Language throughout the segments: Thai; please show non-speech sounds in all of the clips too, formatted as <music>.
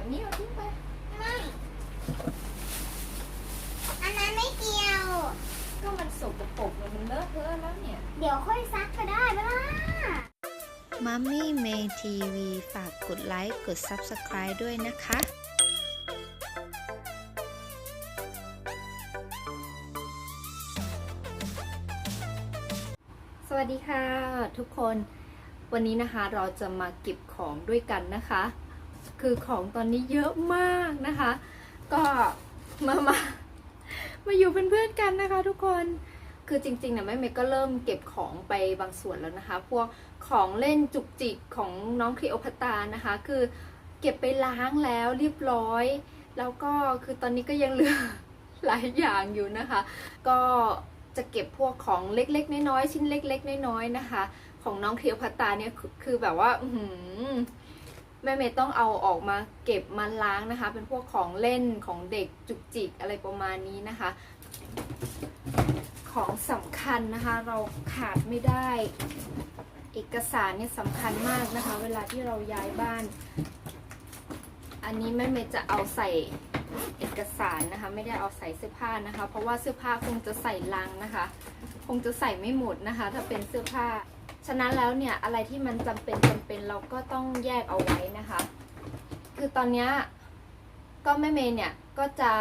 แบบนี้เอาทิ้งไป ไม่ อันนั้นไม่เกี่ยว ก็มันสกปรกมันเลอะเทอะแล้วเนี่ย เดี๋ยวค่อยซักก็ได้ปะล่ะมัมมี่เมทีวีฝากกดไลค์ กด Subscribe ด้วยนะคะสวัสดีค่ะทุกคนวันนี้นะคะเราจะมาเก็บของด้วยกันนะคะ คือของตอนนี้เยอะมากนะคะ ก็มามามาอยู่เป็นเพื่อนกันนะคะทุกคนคือจริงๆเนี่ยแม่เมย์ก็เริ่มเก็บของไปบางส่วนแล้วนะคะ พวกของเล่นจุกจิกของน้องคลีโอพัตานะคะ คือเก็บไปล้างแล้วเรียบร้อย แล้วก็คือตอนนี้ก็ยังเหลือหลายอย่างอยู่นะคะ ก็จะเก็บพวกของเล็กๆน้อยๆชิ้นเล็ก ๆ น้อยๆนะคะ ของน้องคลีโอพัตาเนี่ยคือแบบว่า อื แม่เมย์ต้องเอาออกมาเก็บมาล้างนะคะ เป็นพวกของเล่นของเด็กจุกจิกอะไรประมาณนี้นะคะ ของสำคัญนะคะ เราขาดไม่ได้ เอกสารเนี่ยสำคัญมากนะคะ เวลาที่เราย้ายบ้าน อันนี้แม่เมย์จะเอาใส่เอกสารนะคะ ไม่ได้เอาใส่เสื้อผ้านะคะ เพราะว่าเสื้อผ้าคงจะใส่ลังนะคะ คงจะใส่ไม่หมดนะคะ ถ้าเป็นเสื้อผ้า ฉะนั้นแล้วเนี่ยอะไรที่มันจำเป็นจำเป็นเราก็ต้องแยกเอาไว้นะคะ คือตอนนี้ก็แม่เมย์เนี่ยก็จะ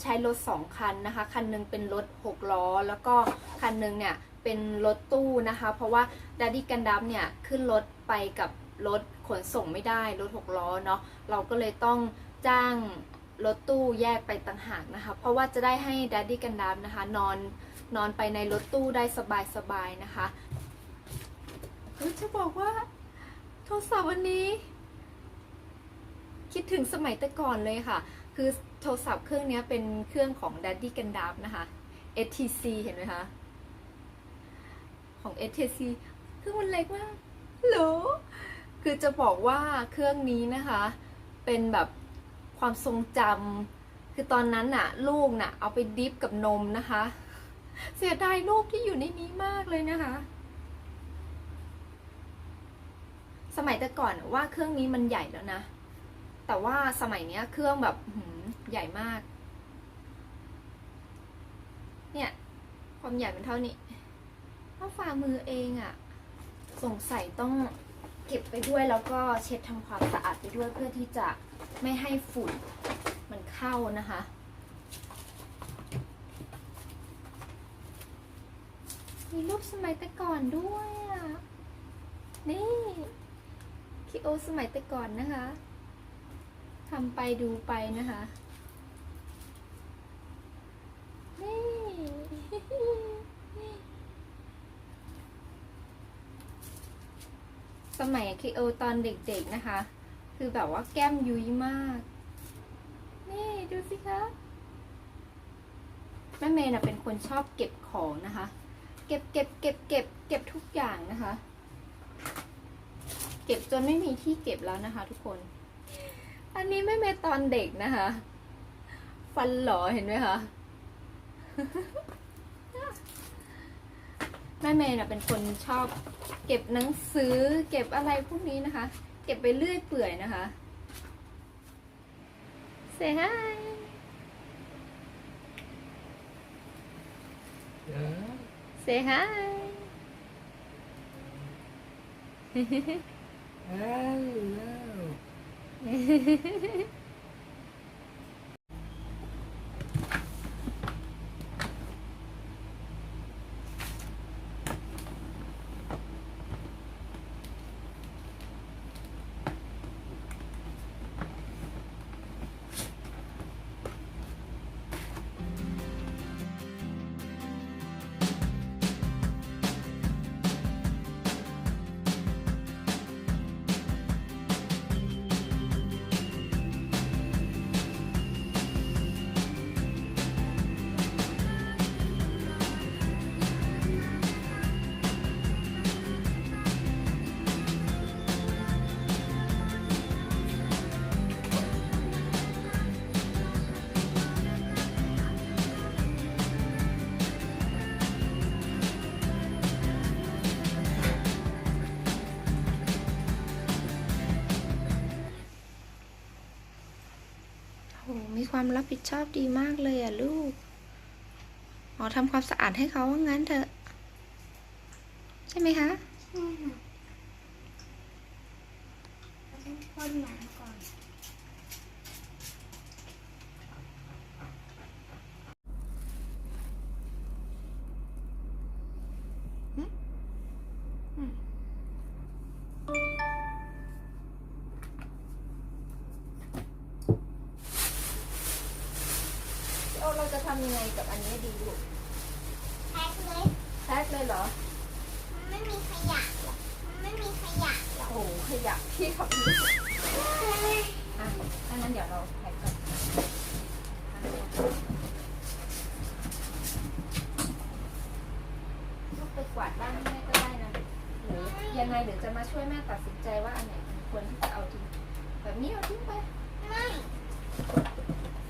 ใช้รถสองคันนะคะ คันหนึงเป็นรถหกล้อ แล้วก็คันหนึงเนี่ยเป็นรถตู้นะคะ เพราะว่าดัดดี้กันดับเนี่ยขึ้นรถไปกับรถขนส่งไม่ได้รถหกล้อเนาะเราก็เลยต้องจ้างรถตู้แยกไปต่างหากนะคะ เพราะว่าจะได้ให้ดัดดี้กันดับนะคะนอนนอนไปในรถตู้ได้สบายๆนะคะ คือจะบอกว่า โทรศัพท์วันนี้ คิดถึงสมัยแต่ก่อนเลยค่ะ คือโทรศัพท์เครื่องนี้เป็นเครื่องของ Daddy กันดับนะคะ STC เห็นไหมคะ ของ STC เครื่องมันเล็กมากโหลคือจะบอกว่าเครื่องนี้นะคะ เป็นแบบความทรงจำคือตอนนั้นน่ะ ลูกน่ะ เอาไปดิฟกับนมนะคะ เสียดายลูกที่อยู่ในนี้มากเลยนะคะ สมัยแต่ก่อนว่าเครื่องนี้มันใหญ่แล้วนะ แต่ว่าสมัยเนี้ยเครื่องแบบใหญ่มาก เนี่ย ความใหญ่เป็นเท่านี้ถ้าฝ่ามือเองอะสงสัยต้องเก็บไปด้วยแล้วก็เช็ดทำความสะอาดไปด้วยเพื่อที่จะไม่ให้ฝุ่นมันเข้านะคะ มีรูปสมัยแต่ก่อนด้วยอะ นี่ คิโอสมัยแต่ก่อนนะคะทำไปดูไปนะคะนี่สมัยคิโอตอนเด็กๆนะคะ คือแบบว่าแก้มยุ้ยมาก นี่ดูสิคะแม่เมย์นะเป็นคนชอบเก็บของนะคะ เก็บเก็บเก็บเก็บเก็บทุกอย่างนะคะ เก็บจนไม่มีที่เก็บแล้วนะคะทุกคน อันนี้ไม่เมตอนเด็กนะคะ ฟันหลอเห็นไหมคะแม่เมย์น่ะเป็นคนชอบเก็บหนังสือ เก็บอะไรพวกนี้นะคะ เก็บไปเรื่อยเปื่อยนะคะ Say hi Say hi Hello. <laughs> มีความรับผิดชอบดีมากเลยอะลูก อ๋อทำความสะอาดให้เขาว่างั้นเถอะ ใช่ไหมคะ ใช่ค่ะต้องพ่นหนโอ้เรา ทำยังไงกับอันนี้ดีลูกแพ็คเลยแพ็คเลยเหรอ มันไม่มีขยะหรอกมันไม่มีขยะหรอกโอ้โหขยะที่ขับรถอะถ้างั้นเดี๋ยวเราแพ็คกันลูกไปกวาดบ้านให้แม่ก็ได้นะหรือยังไงเดี๋ยวจะมาช่วยแม่ตัดสินใจว่าอันไหนควรที่จะเอาทิ้งแบบนี้เอาทิ้งไป ไม่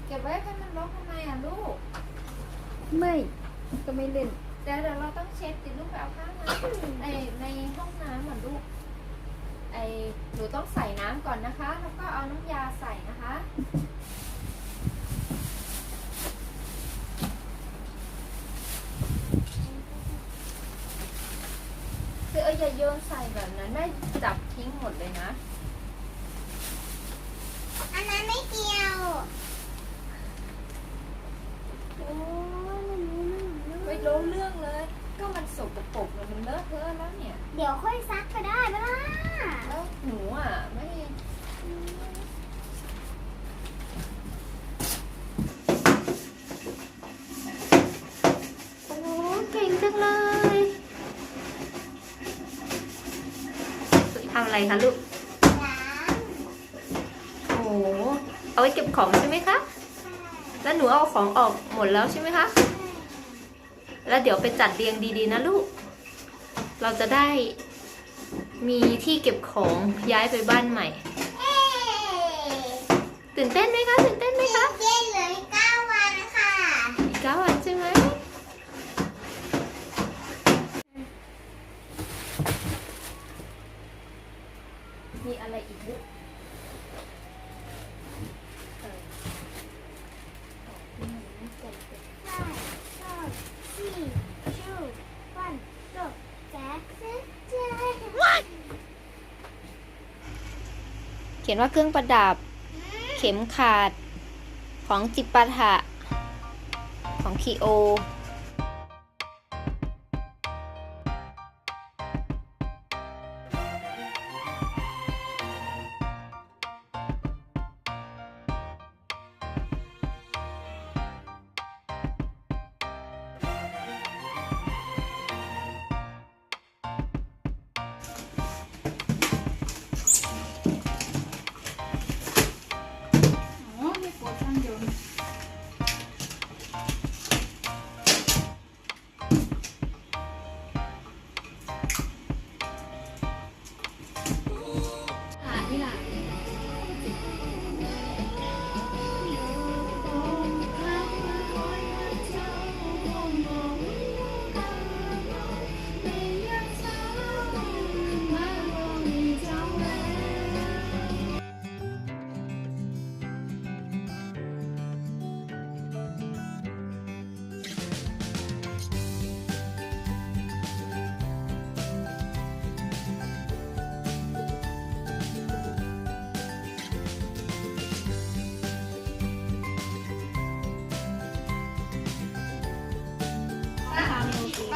เก็บไว้ให้มันรกทำไมอะลูก ไม่ก็ไม่เล่นเดี๋ยวเดี๋ยวเราต้องเช็ดติลูกไปเอาผ้ามาในในห้องน้ำเหมือนลูก ไอหนูต้องใส่น้ำก่อนนะคะ แล้วก็เอาน้ำยาใส่นะคะ คือเอาอย่าโยนใส่แบบนั้นแม่จับทิ้งหมดเลยนะ อันนั้นไม่เกี่ยว โอ้ยมันรู้เรื่องไม่รู้เรื่องเลย ก็มันสกปรกมันเลอะเทอะแล้วเนี่ย เดี๋ยวค่อยซักก็ได้ไหมล่ะแล้วหนูอะไม่ โอ้เก่งจังเลยทำอะไรคะลูก ล้าง โอ้โหเอาไว้เก็บของใช่ไหมคะ แล้วหนูเอาของออกหมดแล้วใช่ไหมคะ แล้วเดี๋ยวไปจัดเรียงดีๆนะลูก เราจะได้มีที่เก็บของย้ายไปบ้านใหม่ ตื่นเต้นไหมคะตื่นเต้นไหมคะ เย็นเหลืออีกเก้าวันค่ะ อีกเก้าวันใช่ไหม มีอะไรอีกลูกเออของที่มันไม่จำเป็น five, four, three, two, one, go. That's it. เขียนว่าเครื่องประดับ เข็มขาด ของจิปาถะ ของคีโอ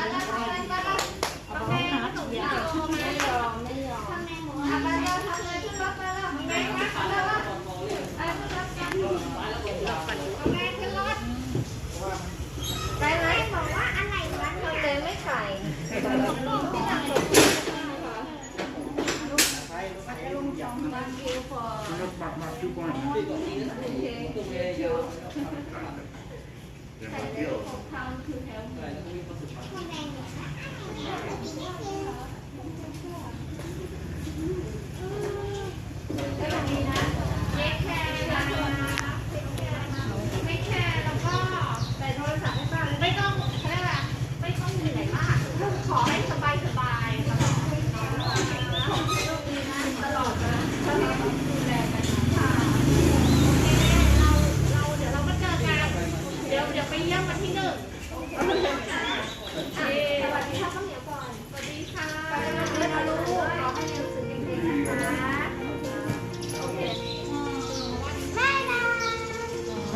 ไ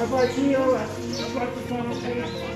Оплатила. Оплату.